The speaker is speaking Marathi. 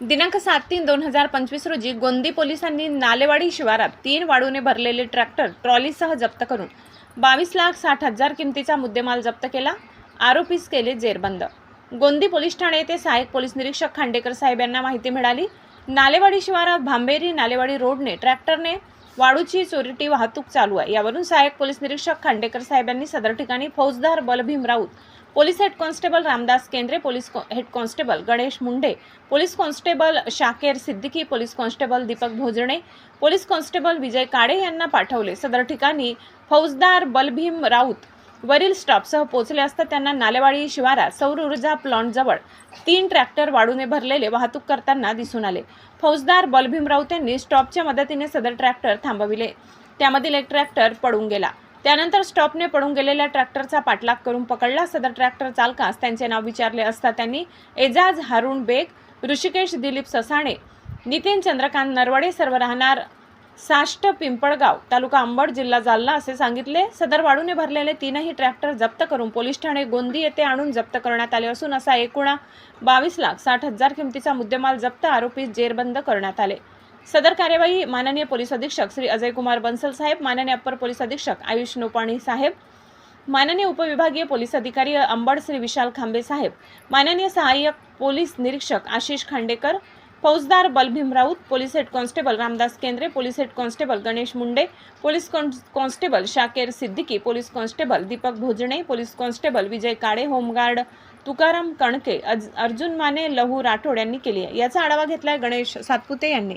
दिनांक सात तीन दोन हजार पंचवीस रोजी गोंदी पोलिसांनी नालेवाडी शिवारात तीन वाळूने भरलेले ट्रॅक्टर ट्रॉलीसह जप्त करून बावीस लाख साठ हजार किमतीचा मुद्देमाल जप्त केला. आरोपीस केले जेरबंद. गोंदी पोलीस ठाणे येथे सहाय्यक पोलीस निरीक्षक खांडेकर साहेब यांना माहिती मिळाली. नालेवाडी शिवारात भांबेरी नालेवाडी रोडने ट्रॅक्टरने वाळूची चोरीटी वाहतूक चालू आहे. यावरून सहाय्यक पोलीस निरीक्षक खांडेकर साहेब यांनी सदर ठिकाणी फौजदार Balbhim Raut police head constable Ramdas Kendre police head constable Ganesh Munde police constable Shaker Siddiqui police constable Deepak Bhojane police constable Vijay Kade यांना पाठवले. सदर ठिकाणी फौजदार बलभीम राऊत वरील स्टॉपसह पोहोचले असता त्यांना नालेवाडी शिवारात सौर ऊर्जा प्लॉन्टजवळ तीन ट्रॅक्टर वाढूने भरलेले वाहतूक करताना दिसून आले. फौजदार बलभीम राऊत यांनी स्टॉपच्या मदतीने सदर ट्रॅक्टर थांबविले. त्यामधील एक ट्रॅक्टर पडून गेला. त्यानंतर स्टॉपने पडून गेलेल्या ट्रॅक्टरचा पाठलाग करून पकडला. सदर ट्रॅक्टर चालकास त्यांचे नाव विचारले असता त्यांनी एजाज हारून बेग ऋषिकेश दिलीप ससाणे नितीन चंद्रकांत नरवडे सर्व राहणार साष्ट पिंपळगाव तालुका अंबड जिल्हा जालना असे सांगितले. सदर वाळूने भरलेले तीनही ट्रॅक्टर जप्त करून पोलीस ठाणे गोंदी येथे आणून जप्त करण्यात आले असून असा एकूण बावीस लाख साठ हजार किमतीचा मुद्देमाल जप्त आरोपीस जेरबंद करण्यात आले. सदर कार्यवाही माननीय पोलीस अधीक्षक श्री अजय कुमार बन्सल साहेब माननीय अप्पर पोलीस अधीक्षक आयुष नोपाणी साहेब माननीय उपविभागीय पोलीस अधिकारी अंबड श्री विशाल खांबे साहेब माननीय सहाय्यक पोलीस निरीक्षक आशिष खांडेकर फौजदार Balbhim Raut police head constable Ramdas Kendre police head constable Ganesh Munde police constable Shaker Siddiqui police constable Deepak Bhojane police constable Vijay Kale home guard Tukaram Kanke अज- अर्जुन माने लहू राठोड यांनी केली आहे. याचा आढावा घेतलाय गणेश सातपुते यांनी.